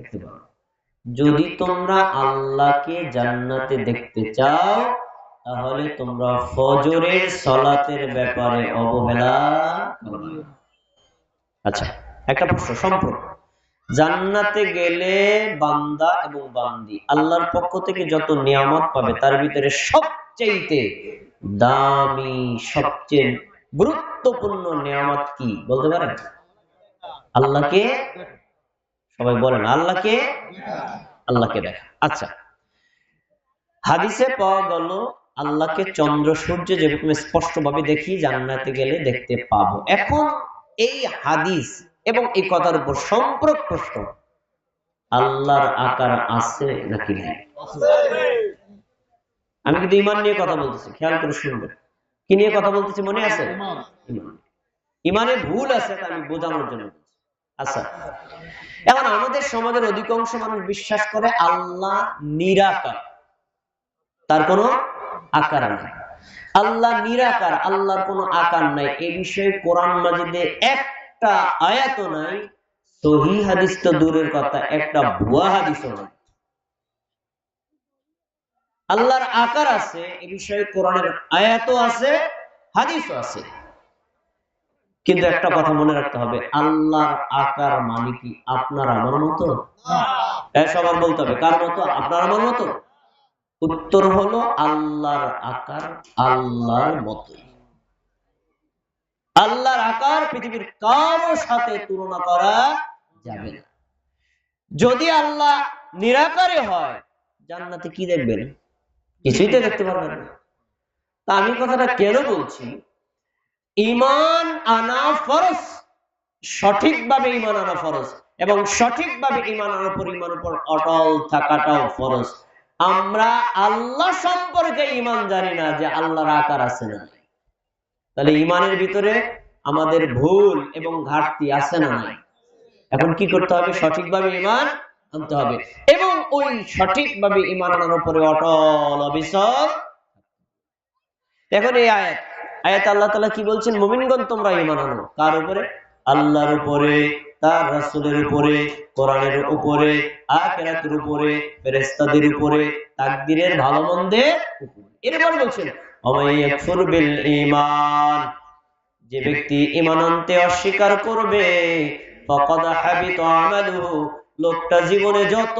দেখতে পাবে যদি তোমরা আল্লাহকে জান্নাতে দেখতে চাও, তাহলে তোমরা ফজরের সলাতের ব্যাপারে অবহেলা আচ্ছা একটা প্রশ্ন সম্পর্ক জান্নাতে গেলে বান্দা এবং বান্দি আল্লাহর পক্ষ থেকে যত নিয়ামত পাবে, তার ভিতরে সবচেয়ে দামি, সবচেয়ে গুরুত্বপূর্ণ নিয়ামত কি? বলতে পারেন? আল্লাহকে সবাই বলেন আল্লাহকে? আল্লাহকে দেখা। আচ্ছা। হাদিসে পাওয়া গেল আল্লাহকে চন্দ্র সূর্য যেরকম স্পষ্ট ভাবে দেখি জান্নাতে গেলে দেখতে পাবো। এখন এই হাদিস এবং এই কথার উপর সম্পর্ক প্রশ্ন আল্লাহর আকার আছে নাকি নেই? আমি কিন্তু ইমান নিয়ে কথা বলতেছি খেয়াল করে শুনবেন। কি নিয়ে কথা বলতেছি মনে আছে? ইমান। ইমানে। ভুল আছে আমি বোঝানোর জন্য। আচ্ছা। এখন আমাদের সমাজের অধিকাংশ মানুষ বিশ্বাস করে আল্লাহ নিরাকার। তার কোনো আকার নাই। আল্লাহ নিরাকার, আল্লাহর কোনো আকার নাই। এ বিষয়ে কোরআন মাজিদে একটা আয়াত নাই, সহি হাদিস তো দূরের কথা, একটা ভুয়া হাদিসও নাই। আল্লাহর আকার আছে, এ বিষয়ে কোরআনের আয়াতও আছে, হাদিসও আছে। কিন্তু একটা কথা মনে রাখতে হবে আল্লাহর আকার মানে কি? আপনার আমার মতো? সবার বলতে হবে কার মতো? আপনার আমার মতো? উত্তর হলো আল্লাহর আকার আল্লাহর মতোই। আল্লাহর আকার পৃথিবীর কারও সাথে তুলনা করা যাবে না। যদি আল্লাহ নিরাকারে হয় জান্নাতে কি দেখবেন? কিছুই তো দেখতে পারবেন না। তা আমি কথাটা কেন বলছি? ইমান আনা ফরজ, সঠিকভাবে ইমান আনা ফরজ এবং সঠিকভাবে ইমান আনার পর ইমান উপর অটল থাকাটাও ফরজ। আমরা আল্লাহ সম্পর্কে ইমান জানি না যে আল্লাহর আকার আছে না তাহলে ইমানের ভিতরে আমাদের ভুল এবং ঘাটতি আছে না নাই? এখন কি করতে হবে? সঠিকভাবে ইমান আনতে হবে এবং ওই সঠিকভাবে ইমান আনার উপরে অটল অবিচল এখন এই আয়াত আয়াত আল্লাহ তালা কি বলছেন? মুমিনগণ, তোমরা ইমান আনো। কার উপরে? আল্লাহর উপরে, তার রাসূলের উপরে, কোরআনের উপরে, আখিরাতের উপরে, ফেরেশতাদের উপরে তাকদীরের ভালো উপরে। এরপর বলছেন যে ব্যক্তি ঈমান আনতে অস্বীকার করবে লোকটা জীবনে যত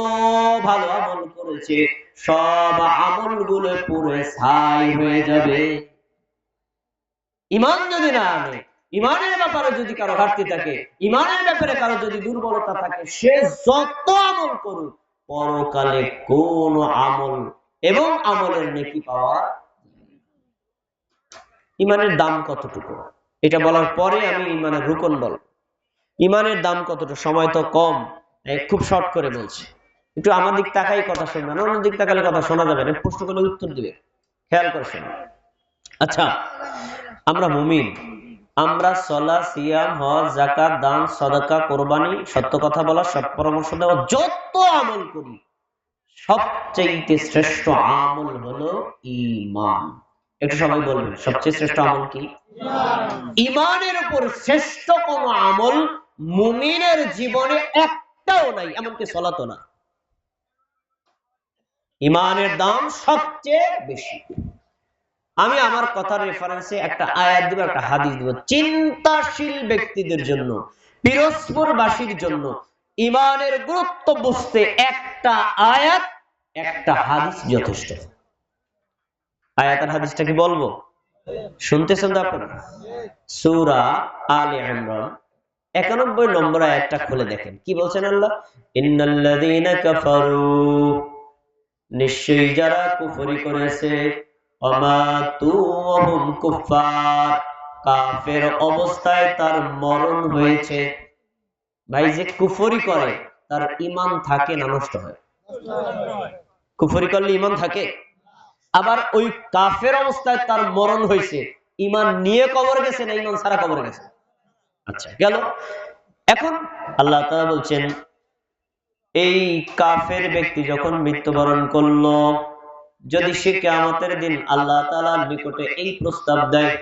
ভালো আমল করেছে, সব আমলগুলো পুরো ছাই হয়ে যাবে। ইমান যদি না আনে, ইমানের ব্যাপারে যদি কারও ঘাটতি থাকে, ইমানের ব্যাপারে কারও যদি দুর্বলতা থাকে, সে যত আমল করুক, পরকালে কোন আমল এবং আমলের নেকি পাওয়া ইমানের দাম কতটুকু? এটা বলার পরে আমি ইমানের রুকন বল ইমানের দাম কতটুকু? সময় তো কম খুব শর্ট করে বলছি। একটু আমার দিক তাকাই কথা শুনবেন, অন্য দিক তাকালে কথা শোনা যাবে না, প্রশ্ন করলে উত্তর দিবে। খেয়াল করে শুনুন আচ্ছা আমরা মুমিন। আমরা সলা, সিয়াম, হজ জাকাত দান, সদাকা, কোরবানি, সত্য কথা বলা, সৎ পরামর্শ দেওয়া, যত আমল করি সবচেয়ে শ্রেষ্ঠ আমল হলো ইমান একটু সবাই বলবেন, সবচেয়ে শ্রেষ্ঠ আমল কি? ইমানের উপর শ্রেষ্ঠ কোন আমল মুমিনের জীবনে একটাও নাই, এমনকি সলাতো না। ইমানের দাম সবচেয়ে বেশি। আমি আমার কথার রেফারেন্সে একটা আয়াত দিব, একটা হাদিস দিব। চিন্তাশীল ব্যক্তিদের জন্য, পিরোজপুরবাসীর জন্য ইমানের গুরুত্ব বুঝতে একটা আয়াত, একটা হাদিস যথেষ্ট। আয়াত আর হাদিসটা কি বলব? শুনতেছেন তো আপনারা? সূরা আলে ইমরান, একানব্বই নম্বর আয়াতটা খুলে দেখেন। কি বলছেন আল্লাহ? ইন্নাল্লাযীনা কাফারু, নিশ্চয়ই যারা কুফরি করেছে কুফার অবস্থায় তার মরণ হয়েছে। ভাই, যে কুফরি করে, তার ইমান থাকে না, নষ্ট হয়। কুফরি করলে ইমান থাকে? আবার ওই কাফের অবস্থায় তার মরণ হয়েছে। ইমান নিয়ে কবর গেছে না ইমান সারা কবর গেছে? আচ্ছা গেল। এখন আল্লাহ বলছেন, এই কাফের ব্যক্তি যখন মৃত্যুবরণ করল যদি সে কেয়ামতের দিন আল্লাহ তাআলার নিকটে এই প্রস্তাব দেয়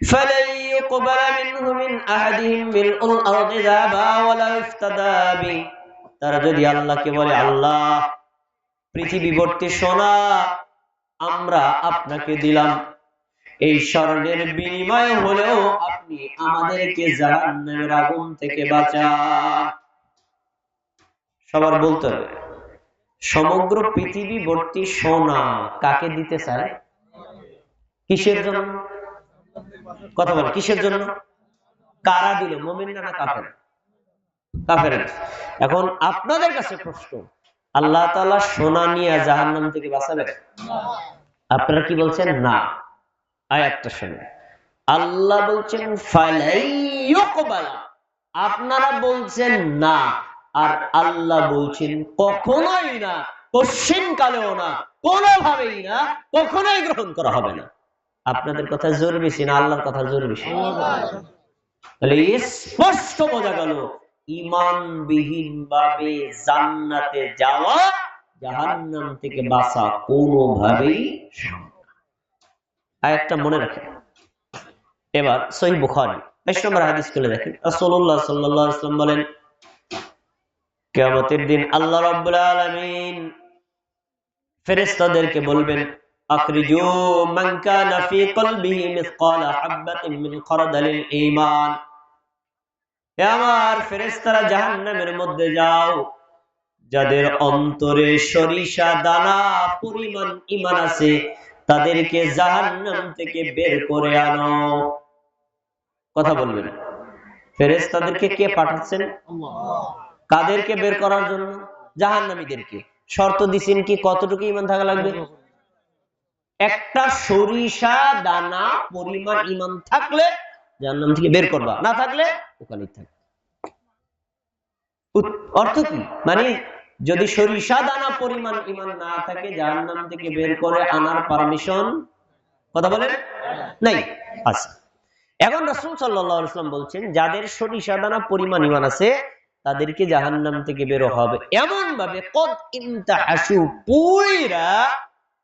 فلن يقبل منه من أحدهم ملء الأرض ذهبا ولا افتدى به তারা যদি আল্লাহকে বলে আল্লাহ পৃথিবীবর্তী সোনা আমরা আপনাকে দিলাম এই স্বর্ণের বিনিময় হলেও আপনি আমাদেরকে জাহান্নামের আগুন থেকে বাঁচান সবার বলতে হবে সমগ্র পৃথিবী ভর্তি সোনা কাকে দিতে চায়? কিসের জন্য? কথা বল, কিসের জন্য? কারা দিল? মোমিন না কাফের? কাফের। এখন আপনাদের কাছে প্রশ্ন, আল্লাহ তালা সোনা নিয়ে জাহান্নাম থেকে বাঁচাবে আপনারা কি বলছেন? না। আয়াতটা শুনে আল্লাহ বলছেন, ফালাই। আপনারা বলছেন, না। আর আল্লাহ বলছেন, কখনোই না, পশ্চিম কালেও না, কোনোভাবেই না, কখনোই গ্রহণ করা হবে না। আপনাদের কথা জোর বেশি না, আল্লাহর কথা জোর বেশি। তাহলে স্পষ্ট বোঝা গেল ইমানবিহীন ভাবে জান্নাতে যাওয়া জাহান্নাম থেকে বাঁচা কোনোভাবেই না। আয়াতটা মনে রাখেন, এবার সহি বুখারী, বাইশ নম্বর হাদিস খুলে দেখেন। রাসূলুল্লাহ সাল্লাল্লাহু আলাইহি ওয়াসাল্লাম বলেন কিয়ামতের দিন আল্লাহ রাব্বুল আলামিন ফেরেশতাদেরকে বলবেন যাদের অন্তরে সরিষা দানা আছে, তাদেরকে জাহান্নাম থেকে বের করে আনো। কথা বলবেন। ফেরেশতাদেরকে কে পাঠাচ্ছেন? কাদেরকে বের করার জন্য? জাহান্নামীদেরকে। শর্ত দিছেন কি কতটুকু ইমান থাকা লাগবে? একটা সরিষা দানা পরিমাণ ইমান থাকলে জাহান্নাম থেকে বের করবা। না থাকলে ওখানেই থাকবে অর্থ কি? মানে যদি সরিষা দানা পরিমাণ ইমান না থাকে, জাহান্নাম থেকে বের করে আনার পারমিশন কথা বলেন? নাই। আচ্ছা। এখন রাসূল সাল্লাল্লাহু বলছেন, যাদের সরিষা দানা পরিমাণ ইমান আছে তাদেরকে জাহান্নাম থেকে বের হবে। এমন ভাবে কদ ইমতাহাসু পুইরা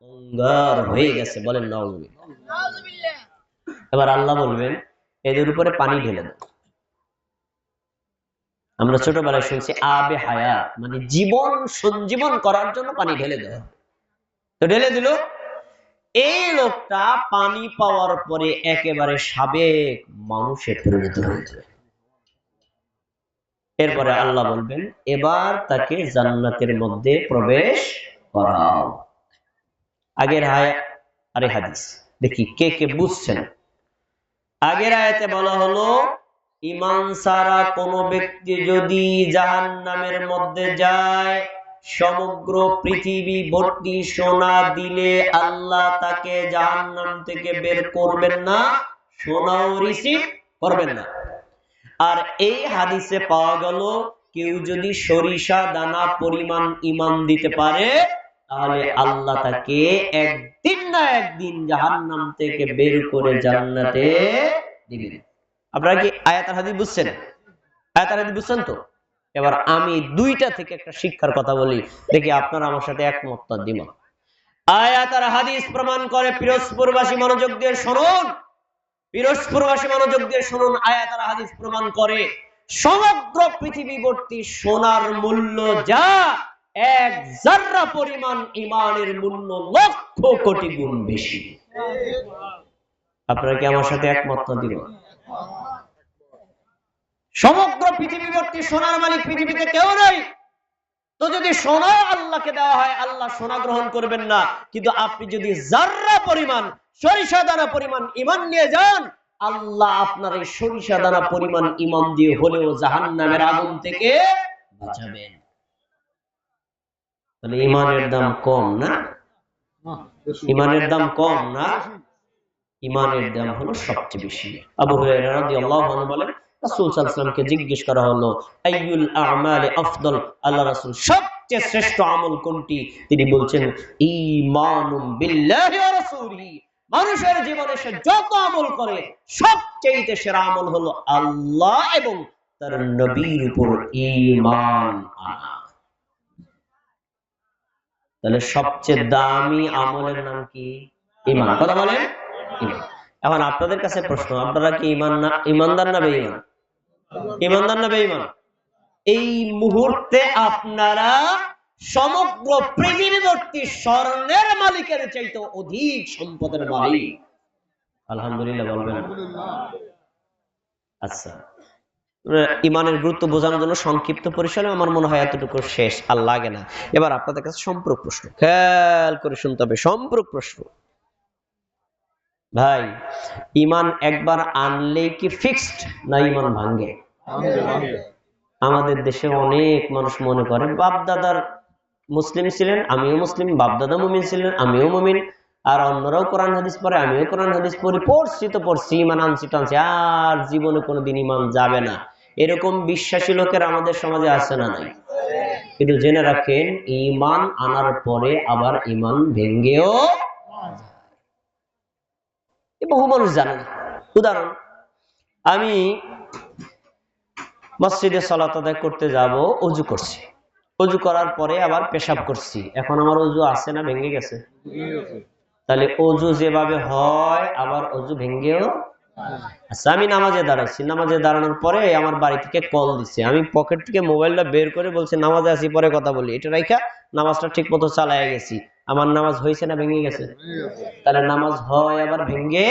অঙ্গার হয়ে গেছে বলেন এবার আল্লাহ বলবেন, এদের উপরে পানি ঢেলে দাও। আমরা ছোটবেলায় শুনছি আবে হায়া মানে জীবন সঞ্জীবন করার জন্য পানি ঢেলে দেওয়া। তো ঢেলে দিল। এই লোকটা পানি পাওয়ার পরে একেবারে সাবেক মানুষে পরিণত হয়ে যায় এরপরে আল্লাহ বলবেন এবার তাকে জান্নাতের মধ্যে প্রবেশ করাও। আগের হায় আরে হাদিস। দেখি কে কে বুঝছেন? আগের আয়াতে বলা হলো ইমান সারা কোন ব্যক্তি যদি জাহান নামের মধ্যে যায় সমগ্র পৃথিবী ভর্তি সোনা দিলে আল্লাহ তাকে জাহান্নাম থেকে বের করবেন না সোনাও রিসিভ করবেন না। আর এই হাদিসে পাওয়া গেল, কেউ যদি সরিষা দানা পরিমাণ ইমান দিতে পারে, তাহলে আল্লাহ তাকে একদিন না একদিন জাহান্নাম থেকে বের করে জান্নাতে দিবেন। আপনারা কি আয়াত হাদিস বুঝছেন? আয়াত হাদিস বুঝছেন তো? এবার আমি দুইটা থেকে একটা শিক্ষার কথা বলি, দেখি আপনারা আমার সাথে একমত দিমা আয়াত আর হাদিস প্রমাণ করে পিরোজপুরবাসী মনোযোগ দিয়ে শুনুন। পিরোজপুরবাসী মনোযোগ দিয়ে শুনুন হাদিস প্রমাণ করে। সমগ্র পৃথিবীবর্তী সোনার মূল্য যা, এক জাররা পরিমাণ ইমানের মূল্য লক্ষ কোটি গুণ বেশি। আপনারা কি আমার সাথে একমত দিল সমগ্র পৃথিবীবর্তী সোনার মালিক পৃথিবীতে কেউ নেই। তো যদি সোনা আল্লাহকে দেওয়া হয়, আল্লাহ সোনা গ্রহণ করবেন না। কিন্তু আপনি যদি জাররা পরিমাণ, সরিষা দানা পরিমাণ ইমান নিয়ে যান, আল্লাহ আপনার এই সরিষা দানা পরিমাণ ইমান দিয়ে হলেও জাহান নামের আগুন থেকে বাঁচাবেন। ইমানের দাম কম না? ইমানের দাম কম না? ইমানের দাম হলো সবচেয়ে বেশি। আবু হুরায়রা রাদিয়াল্লাহু আনহু বলেন রাসূল সাল্লাল্লাহু জিজ্ঞেস করা হলো, আইয়ুল আফদল? আল্লাহ রাসূল, সবচেয়ে শ্রেষ্ঠ আমল কোনটি? তিনি বলছেন, ঈমানুম বিল্লাহি ওয়া রাসূলিহি। মানুষের জীবনে সে যত আমল করে সবচেয়ে সেরা আমল হলো আল্লাহ এবং তার নবীর উপর ঈমান তাহলে সবচেয়ে দামি আমলের নাম কি? ইমান কথা বলেন? ইমান। এখন আপনাদের কাছে প্রশ্ন, আপনারা কি ইমানদার না বেঈমান? ইমানদার না বেঈমান? এই মুহূর্তে আপনারা সমগ্র পৃথিবীবর্তী স্বর্ণের মালিকের চাইতে অধিক সম্পদের মালিক। আলহামদুলিল্লাহ, বলবেন। আচ্ছা। ইমানের গুরুত্ব বোঝানোর জন্য সংক্ষিপ্ত পরিসরে আমার মনে হয় এতটুকু শেষ, আর লাগে না। এবার আপনাদের কাছে সম্পর্ক প্রশ্ন। খেয়াল করে শুনতে হবে, সম্পর্ক প্রশ্ন। ভাই ইমান একবার আনলে কি ফিক্সড না ইমান ভাঙ্গে আমাদের দেশে অনেক মানুষ মনে করে বাপদাদার মুসলিম ছিলেন আমিও মুসলিম বাপদাদা মুমিন ছিলেন আমিও মুমিন। আর অন্যরাও কোরআন হাদিস পড়ে আমিও কোরআন হাদিস পড়ি পড়ছি তো পড়ছি ইমান আনছি টানছি আর জীবনে কোনোদিন ইমান যাবে না। এরকম বিশ্বাসী লোকের আমাদের সমাজে আছে না নাই? কিন্তু জেনে রাখেন ইমান আনার পরে আবার ইমান ভেঙ্গেও বহু মানুষ জানে উদাহরণ, আমি মসজিদে সালাত আদায় করতে যাব, অজু করছি। অজু করার পরে আবার পেশাব করছি। এখন আমার অজু আছে না ভেঙে গেছে? তাহলে অজু যেভাবে হয়, আবার অজু ভেঙ্গেও আচ্ছা আমি নামাজে দাঁড়াইছি। নামাজে দাঁড়ানোর পরে আমার বাড়ি থেকে কল দিছে। আমি পকেট থেকে মোবাইলটা বের করে বলছি, নামাজে আসি পরে কথা বলি। এটা রাইখা নামাজটা ঠিক মতো চালায় গেছি। আমার নামাজ হয়েছে না ভেঙে গেছে? তাহলে নামাজ হয় আবার ভেঙ্গে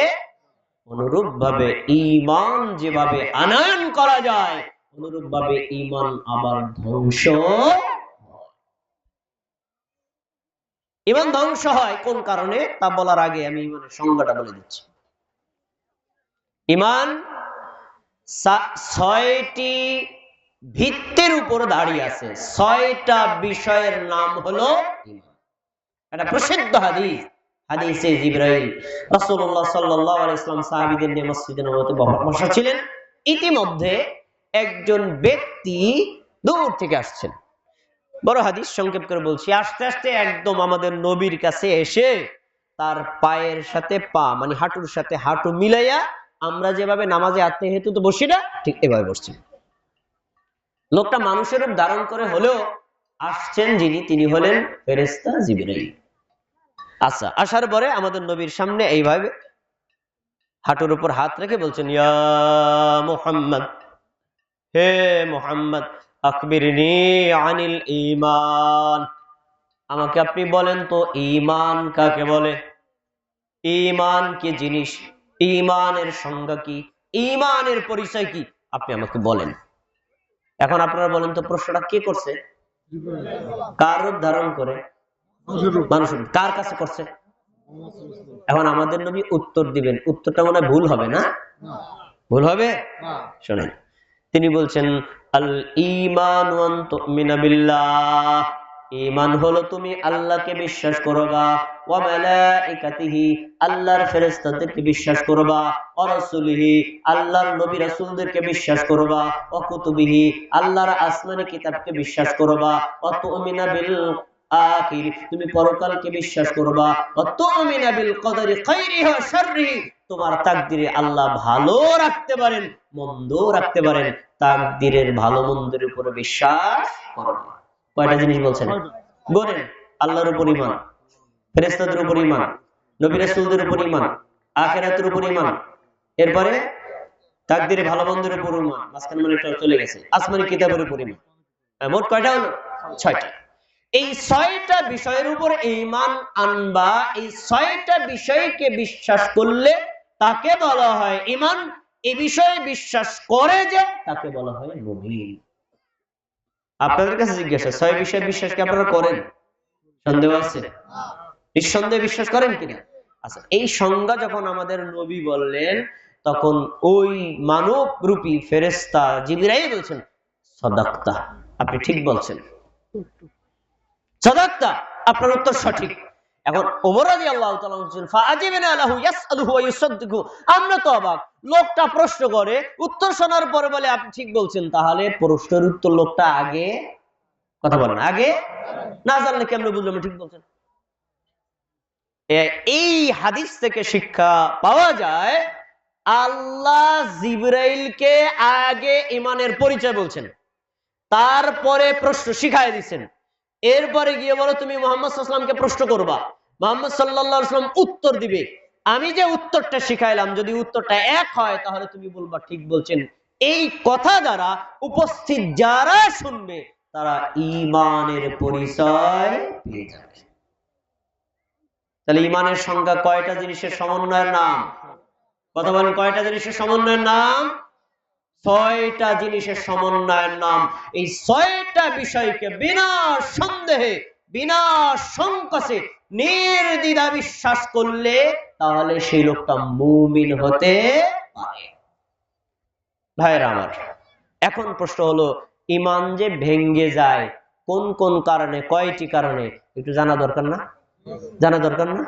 অনুরূপ ভাবে ইমান যেভাবে আনয়ন করা যায় অনুরূপ ভাবে ইমান আবার ধ্বংস ইমান ধ্বংস হয় কোন কারণে? তা বলার আগে আমি ইমানের সংজ্ঞাটা বলে দিচ্ছি। ইমান ছয়টি ভিত্তির উপর দাঁড়িয়ে আছে। ছয়টা বিষয়ের নাম হলো ইমান এটা প্রসিদ্ধ হাদিস, হাদিসে জিব্রাইল। রাসূলুল্লাহ সাল্লাল্লাহু আলাইহি ইসলাম সাহাবীদের নিয়ে মসজিদে নববীতে বসা ছিলেন ইতিমধ্যে একজন ব্যক্তি দূর থেকে আসছেন। বড় হাদিস সংক্ষেপ করে বলছি, আস্তে আস্তে একদম আমাদের নবীর কাছে এসে তার পায়ের সাথে পা মানে হাঁটুর সাথে হাঁটু মিলাইয়া আমরা যেভাবে নামাজে আত্মে হেতু তো বসি না, ঠিক এভাবে বসছি। লোকটা মানুষের ধারণ করে হলেও আসছেন যিনি, তিনি হলেন ফেরেস্তা জিবরাইল। আচ্ছা আসার পরে আমাদের নবীর সামনে এইভাবে হাঁটুর উপর হাত রেখে বলছেন, ইয়া মুহাম্মদ, হে মুহাম্মদ আকবিরনি আনিল ঈমান। আমাকে আপনি বলেন তো, ঈমান কাকে বলে? ঈমান কি জিনিস? ইমানের সংজ্ঞা কি? ঈমানের পরিচয় কি? আপনি আমাকে বলেন। এখন আপনারা বলেন তো, প্রশ্নটা কে করছে? কার ধারণ করে? মানুষ কার কাছে করছে? এখন আমাদের নবী উত্তর দিবেন। উত্তরটা মনে ভুল হবে না? ভুল হবে? শোনেন। তিনি বলছেন আল ইমান ইমান হলো তুমি আল্লাহকে বিশ্বাস করবা। ওয়া মালাইকাতিহি আল্লাহর ফেরেশতাদেরকে বিশ্বাস করবা। ওয়া রাসূলিহি আল্লাহর নবী রাসূলদেরকে বিশ্বাস করবা। ওয়া কুতুবিহি আল্লাহর আসমানি কিতাবকে বিশ্বাস করবা। ওয়া তুমিনা বিল তুমি পরকালকে বিশ্বাস করবা। তোমার তাকদিরে আল্লাহ ভালো রাখতে পারেন মন্দ রাখতে পারেন। তাকদিরের ভালো মন্দের উপরে বিশ্বাস কয়টা জিনিস বলছেন? বলেন আল্লাহর উপর উপর উপর উপর এরপরে তাকদিরে ভালো মন্দের উপর মাঝখানে মানে চলে গেছে। আসমানি কিতাবের উপর ইমান হ্যাঁ, মোট কয়টা হলো? ছয়টা। এই ছয়টা বিষয়ের উপর ইমান আনবা, এই ছয়টা বিষয়কে বিশ্বাস করলে তাকে বলা হয় ইমান। এ বিষয়ে বিশ্বাস করে যে তাকে বলা হয় মুমিন। আপনাদের কাছে জিজ্ঞাসা ছয় বিষয়ে বিশ্বাস কি আপনারা করেন? সন্দেহ আছে? নিঃসন্দেহে বিশ্বাস করেন কিনা? আচ্ছা এই সংজ্ঞা যখন আমাদের নবী বললেন, তখন ওই মানব রূপী ফেরেস্তা জিবিরাই বলছেন, সদাক্তা। আপনি ঠিক বলছেন। আপনার উত্তর সঠিক। এখন ওমর রাদিয়াল্লাহু তাআলা বলছেন, ফাআজিবনা লাহু ইয়াসআলুহু ওয়া ইউসাদ্দিকু। আমরা তো অবাক। লোকটা প্রশ্ন করে, উত্তর শোনার পরে বলে, আপনি ঠিক বলছেন, তাহলে প্রশ্নের উত্তর লোকটা আগে কথা বলেন আগে না জানলে কেমনে বুঝলাম ঠিক বলছেন? এই হাদিস থেকে শিক্ষা পাওয়া যায়, আল্লাহ জিব্রাইলকে আগে ইমানের পরিচয় বলছেন। তারপরে প্রশ্ন শিখাই দিচ্ছেন এরপরে গিয়ে বলো তুমি মোহাম্মদ সাল্লামকে প্রশ্ন করবা। মোহাম্মদ সাল্লাম উত্তর দিবে। আমি যে উত্তরটা শিখাইলাম, যদি উত্তরটা এক হয়, তাহলে তুমি বলবা, ঠিক বলছেন। এই কথা দ্বারা উপস্থিত যারা শুনবে, তারা ইমানের পরিচয় পেয়ে যাবে। তাহলে ইমানের সংজ্ঞা কয়টা জিনিসের সমন্বয়ের নাম? কথা বলেন, কয়টা জিনিসের সমন্বয়ের নাম? ছয়টা জিনিসের সমন্বয়ের নাম। এই ছয়টা বিষয়কে বিনা সন্দেহে, বিনা সংকোচে নির্দ্বিধা বিশ্বাস করলে তাহলে সেই লোকটা মুমিন হতে পারে। ভাইরা আমার, এখন প্রশ্ন হলো ইমান যে ভেঙ্গে যায়, কোন কোন কারণে, কয়টি কারণে, একটু জানা দরকার না? জানা দরকার না?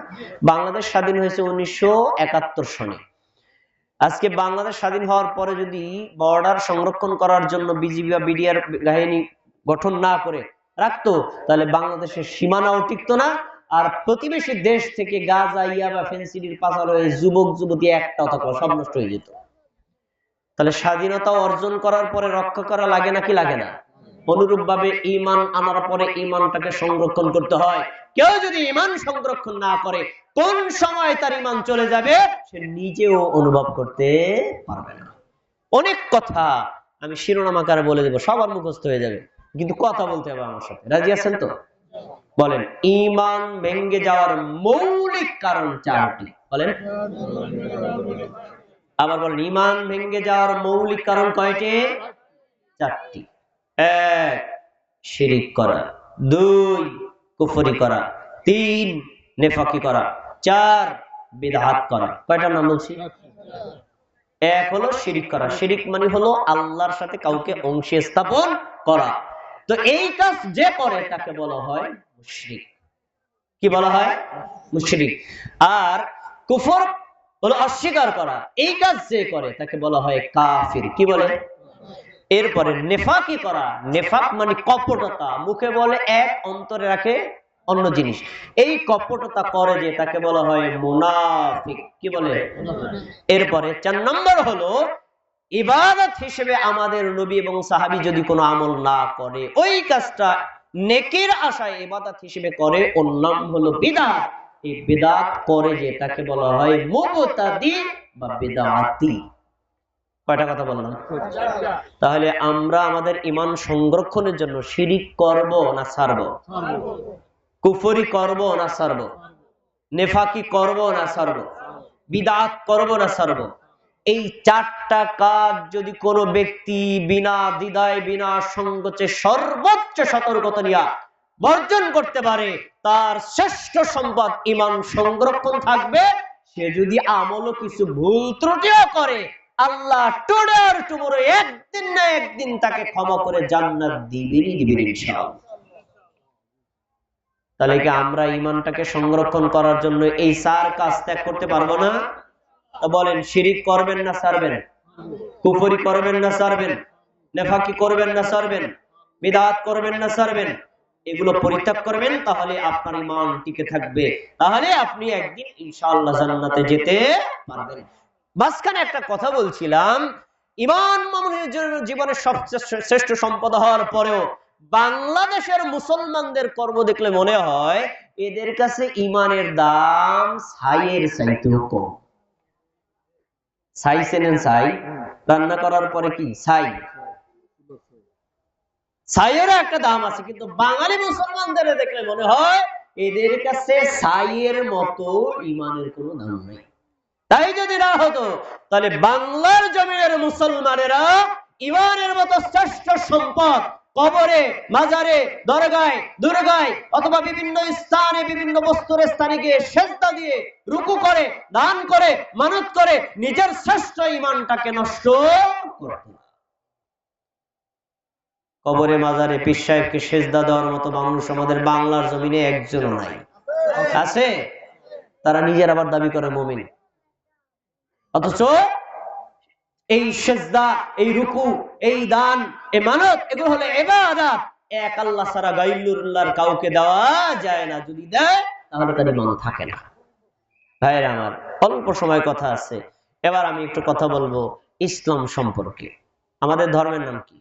বাংলাদেশ স্বাধীন হয়েছে উনিশশো একাত্তর সনে। আজকে বাংলাদেশ স্বাধীন হওয়ার পরে যদি বর্ডার সংরক্ষণ করার জন্য বিজিবি বা বিডিআর বাহিনী গঠন না করে রাখতো তাহলে বাংলাদেশের সীমানাও টিকতো না। আর প্রতিবেশী দেশ থেকে গাজা ইয়া বা ফেন্সিডির পাচার হয়ে যুবক যুবতী একটা থাকল সব নষ্ট হয়ে যেত। তাহলে স্বাধীনতা অর্জন করার পরে রক্ষা করা লাগে নাকি লাগে না? অনুরূপ ভাবে ইমান আনার পরে ইমানটাকে সংরক্ষণ করতে হয়। কেউ যদি ইমান সংরক্ষণ না করে, কোন সময় তার ইমান চলে যাবে? সে নিজেও অনুভব করতে পারবে না। অনেক কথা আমি শিরোনাম আকারে বলে দেবো সবার মুখস্থ হয়ে যাবে। কিন্তু কথা বলতে হবে আমার সাথে। রাজি আছেন তো? বলেন ইমান ভেঙ্গে যাওয়ার মৌলিক কারণ চারটি। বলেন। আবার বলেন ইমান ভেঙ্গে যাওয়ার মৌলিক কারণ কয়টি? চারটি। এক, শিরিক করা। দুই, কুফরি করা। তিন, নেফাকি করা। চার, বিদহাত করা। কয়টা নাম বলছি? এক হলো শিরিক করা। শিরিক মানে হলো আল্লাহর সাথে কাউকে অংশে স্থাপন করা। তো এই কাজ যে করে তাকে বলা হয় মুশরিক। কি বলা হয়? মুশরিক। আর কুফর হলো অস্বীকার করা। এই কাজ যে করে তাকে বলা হয় কাফির। কি বলে? এরপরে নেফাকি করা, নেফাক মানে কপটতা, মুখে বলে এক, অন্তরে রাখে অন্য জিনিস। এই কপটতা করে যে তাকে বলা হয় মুনাফিক। কি বলে? এরপরে চার নম্বর হলো, ইবাদত হিসেবে আমাদের নবী এবং সাহাবী যদি কোনো আমল না করে, ওই কাজটা নেকির আশায় ইবাদত হিসেবে করে, ওর নাম হলো বিদাত। এই বিদাত করে যে তাকে বলা হয় মুবতাদি বা বিদাতি। কয়টা কথা বললাম? তাহলে আমরা আমাদের ইমান সংরক্ষণের জন্য শিরিক করব না ছাড়ব? কুফরি করব না ছাড়ব? নেফাকি করব না ছাড়ব? বিদাত করব না ছাড়ব? এই চারটা কাজ যদি কোনো ব্যক্তি বিনা দ্বিধায়, বিনা সংকোচে সর্বোচ্চ সতর্কতা নিয়া বর্জন করতে পারে, তার শ্রেষ্ঠ সম্পদ ইমান সংরক্ষণ থাকবে। সে যদি আমলও কিছু ভুল ত্রুটিও করে আল্লাহ টুডে আর টুমোরো একদিন না একদিন তাকে ক্ষমা করে জান্নাত দিবেনই দিবেন ইনশাআল্লাহ। তাহলে কি আমরা ইমানটাকে সংরক্ষণ করার জন্য এই সার কাজ ত্যাগ করতে পারব না? বলেন, শিরিক করবেন না সারবেন? কুফরি করবেন না সারবেন? নেফাকি করবেন না সারবেন? বিদাত করবেন না সারবেন? এগুলো পরিত্যাগ করবেন, তাহলে আপনার ইমান টিকে থাকবে। তাহলে আপনি একদিন ইনশাআল্লাহ জান্নাতে যেতে পারবেন। মাঝখানে একটা কথা বলছিলাম ইমান মামুনের জীবনের সবচেয়ে শ্রেষ্ঠ সম্পদ হওয়ার পরেও বাংলাদেশের মুসলমানদের কর্ম দেখলে মনে হয় এদের কাছে ইমানের দাম ছাইয়ের চাইতেও কম। ছাই চেনেন ছাই? রান্না করার পরে কি? ছাই। ছাইয়েরও একটা দাম আছে, কিন্তু বাঙালি মুসলমানদের দেখলে মনে হয় এদের কাছে ছাইয়ের মতো ইমানের কোনো দাম নেই। তাই যদি না হতো, তাহলে বাংলার জমিনের মুসলমানেরা ইমানের মতো শ্রেষ্ঠ সম্পদ কবরে, মাজারে, দরগায়, দুর্গায় অথবা বিভিন্ন স্থানে, বিভিন্ন বস্তুর স্থানে গিয়ে সেজদা দিয়ে রুকু করে, দান করে, মানত করে নিজের শ্রেষ্ঠ ইমানটাকে নষ্ট করত কবরে, মাজারে পীর সাহেবকে সেজদা দেওয়ার মতো মানুষ আমাদের বাংলার জমিনে একজনও নাই। আছে? তারা নিজের আবার দাবি করে, মমিন। অথচ এই সেজদা, এই রুকু, এই দান এ মানত, এগুলো হলো এবাদাত এক আল্লাহ সারা গাইল্লুর কাউকে দেওয়া যায় না। যদি দেয়, তাহলে তাদের মন থাকে না। ভাইয়ের আমার, অল্প সময় কথা আছে। এবার আমি একটু কথা বলব ইসলাম সম্পর্কে। আমাদের ধর্মের নাম কি?